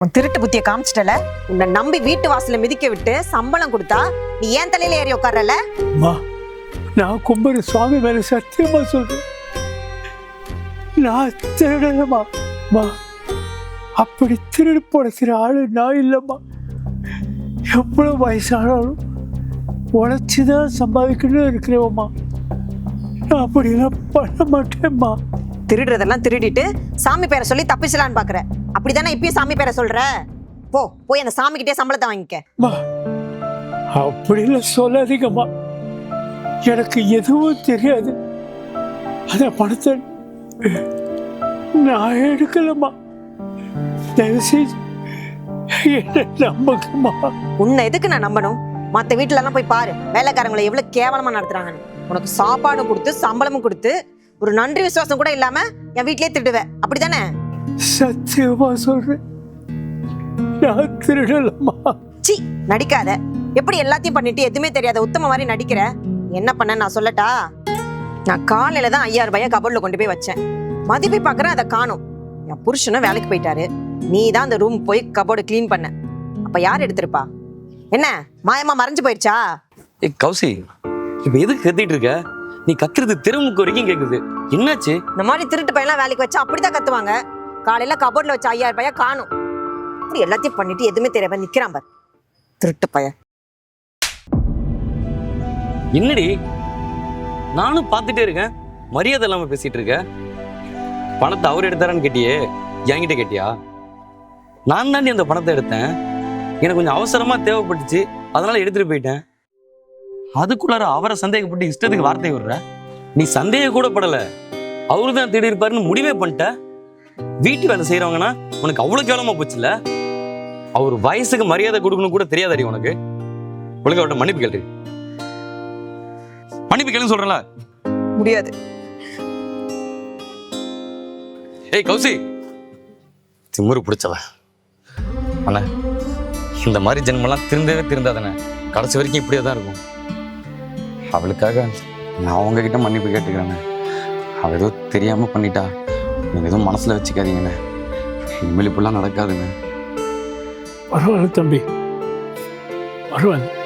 உன் திருட்டு புத்திய காமிச்சிட்டல? உன்னை நம்பி வீட்டு வாசல்ல மிதிக்க விட்டு சம்பளம் கொடுத்தா நீ ஏன் தலையில ஏறி உட்காரல அம்மா நான் கும்பர சுவாமி மேல சத்தியமா சொல்றேன். நான் திருடலமா மா அப்படி திருடு படுத்துற ஆளு நான் இல்லைம்மா. எவ்வளவு வயசானாலும் உழைச்சிதான் சம்பாதிக்கணும் இருக்கிறவம்மா. நான் அப்படிலாம் பண்ண மாட்டேம்மா திருடுறதெல்லாம் திருடிட்டு சாமி பேரை சொல்லி தப்பிச்சலான்னு பாக்குற. அப்படிதானே இப்பயும் சாமி பேரை சொல்ற? போ போய் அந்த சாமி கிட்டே சம்பளத்தை வாங்கிக்க. அப்படிலாம் சொல்லாதீங்கம்மா. எனக்கு எதுவும் தெரியாது. அந்த பணத்தை நான் எடுக்கலம்மா. தயவு செய்து நம்புங்கம்மா. உன்னை எதுக்கு நான் நம்பணும்? மத்த வீட்டுல எல்லாம் போய் பாரு. வேலைக்காரங்களை எவ்வளவு கேவலமா நடத்துறாங்கன்னு. உனக்கு சாப்பாடு கொடுத்து சம்பளமும் கொடுத்து ஒரு நன்றி விசுவாசம் கூட இல்லாம என் வீட்லயே திருடுவ அப்படிதானே சத்தியமா சொல்றேன். நான் திருடலம்மா. சி நடிக்காத. எப்படி எல்லாத்தையும் பண்ணிட்டு எதுவுமே தெரியாத உத்தம மாதிரி நடிக்கிற? என்ன பண்ண நான் சொல்லட்டா? நான் காலையில தான் ஐயாயிரம் ரூபாய கபோர்ட்ல கொண்டு போய் வச்சேன். மதிப்பை பார்க்கறேன் அதை காணும். என் புருஷனும் வேலைக்கு போயிட்டாரு. நீ தான் அந்த ரூம் போய் கபோர்டு க்ளீன் பண்ண. அப்ப யார் எடுத்திருப்பா? என்ன மாயமா மறைஞ்சு போயிடுச்சா? ஏய் கௌசி இப்ப எதுக்கு கத்திட்டு இருக்க? நீ கத்துறது திருமுக்கு வரைக்கும் கேக்குது. என்னாச்சு? இந்த மாதிரி திருட்டு பையன்லாம் வேலைக்கு வச்சா அப்படிதான் கத்துவாங்க. காலையில கபோர்ட்ல வச்ச ஐயாயிரம் ரூபாய காணும். இப்படி எல்லாத்தையும் பண்ணிட்டு எதுவுமே தெரியாம நிக்கிறான் பார். திருட்டு பையன். என்னடி? நானும் பார்த்துட்டே இருக்கேன். மரியாதை இல்லாம பேசிட்டு இருக்க. பணத்தை அவர் எடுத்தாரான்னு கேட்டியே? என்கிட்ட கேட்டியா? நான் தாண்டி அந்த பணத்தை எடுத்தேன். எனக்கு கொஞ்சம் அவசரமா தேவைப்பட்டுச்சு. அதனால எடுத்துட்டு போயிட்டேன். அதுக்குள்ளார அவரை சந்தேகப்பட்டு இஷ்டத்துக்கு வார்த்தை விடுற? நீ சந்தேகம் கூட படல அவரு தான் தேடி இருப்பாருன்னு முடிவே பண்ணிட்ட. வீட்டு வேலை செய்யறவங்கன்னா உனக்கு அவ்வளவு கேவலமா போச்சுல்ல? அவர் வயசுக்கு மரியாதை கொடுக்கணும் கூட தெரியாதடி உனக்கு? ஒழுங்கா அவர்கிட்ட மன்னிப்பு கேளு. மன்னிப்பு கேளுன்னு சொல்றல முடியாது. ஏய் கௌசி. திமுரு பிடிச்சவ. அண்ணா இந்த மாதிரி ஜென்மெல்லாம் திருந்தவே திருந்தாதானே கடைசி வரைக்கும் இப்படியே தான் இருக்கும். அவளுக்காக நான் உங்ககிட்ட மன்னிப்பு கேட்டுக்கிறேங்க அவள் ஏதோ தெரியாமல் பண்ணிட்டா. நீங்கள் எதுவும் மனசில் வச்சுக்காதீங்கண்ணே. இனிமேல் இப்படிலாம் நடக்காதுண்ணே. பரவாயில்ல தம்பி. பரவாயில்ல